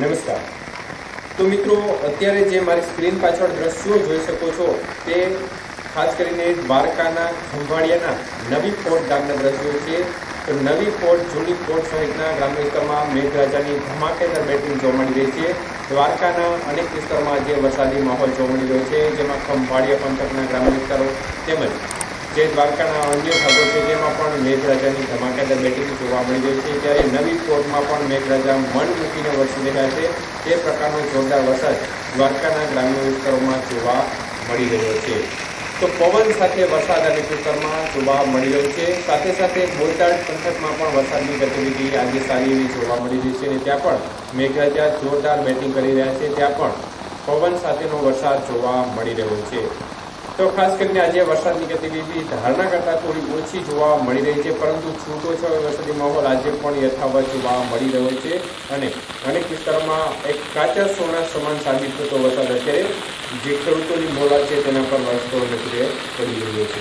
નમસ્કાર. તો મિત્રો, અત્યારે જે મારી સ્ક્રીન પાછળ દ્રશ્યો જોઈ શકો છો, તે ખાસ કરીને દ્વારકાના, ખંભાળિયાના નવી ફોર્ટ ગામના દ્રશ્યો છે. તો નવી ફોર્ટ, જૂની ફોર્ટ સહિતના ગ્રામ્ય વિસ્તારમાં મેઘરાજાની ધમાકેદાર બેટિંગ જોવા મળી રહી છે. દ્વારકાના અનેક વિસ્તારમાં જે વરસાદી માહોલ જોવા મળી રહ્યો છે, જેમાં ખંભાળિયા પંથકના ગ્રામ્ય વિસ્તારો તેમજ જે દ્વારકાના અન્ય ભાગો છે તેમાં પણ મેઘરાજાની ધમાકેદાર બેટિંગ જોવા મળી રહી છે, ત્યારે નવી કોર્ટમાં પણ મેઘરાજા મન મૂકીને વરસી રહ્યા છે. તે પ્રકારનો જોરદાર વરસાદ દ્વારકાના ગ્રામ્ય વિસ્તારોમાં જોવા મળી રહ્યો છે. તો પવન સાથે વરસાદ અને વિસ્તારમાં જોવા મળી રહ્યો છે. સાથે સાથે બોટાદ પંથકમાં પણ વરસાદની ગતિવિધિ આજે સારી એવી જોવા મળી રહી છે અને ત્યાં પણ મેઘરાજા જોરદાર બેટિંગ કરી રહ્યા છે. ત્યાં પણ પવન સાથેનો વરસાદ જોવા મળી રહ્યો છે. તો ખાસ કરીને આજે વરસાદની ગતિવિધિ ધારણા કરતાં થોડી ઓછી જોવા મળી રહી છે, પરંતુ છૂટો છવાયો વરસાદી માહોલ આજે પણ યથાવત જોવા મળી રહ્યો છે. અને અનેક વિસ્તારોમાં એક કાચા સોના સમાન સાબિત થતો વરસાદ અત્યારે જે ખેડૂતોની મોલા છે તેના પર વરસતો નજરે પડી રહ્યો છે.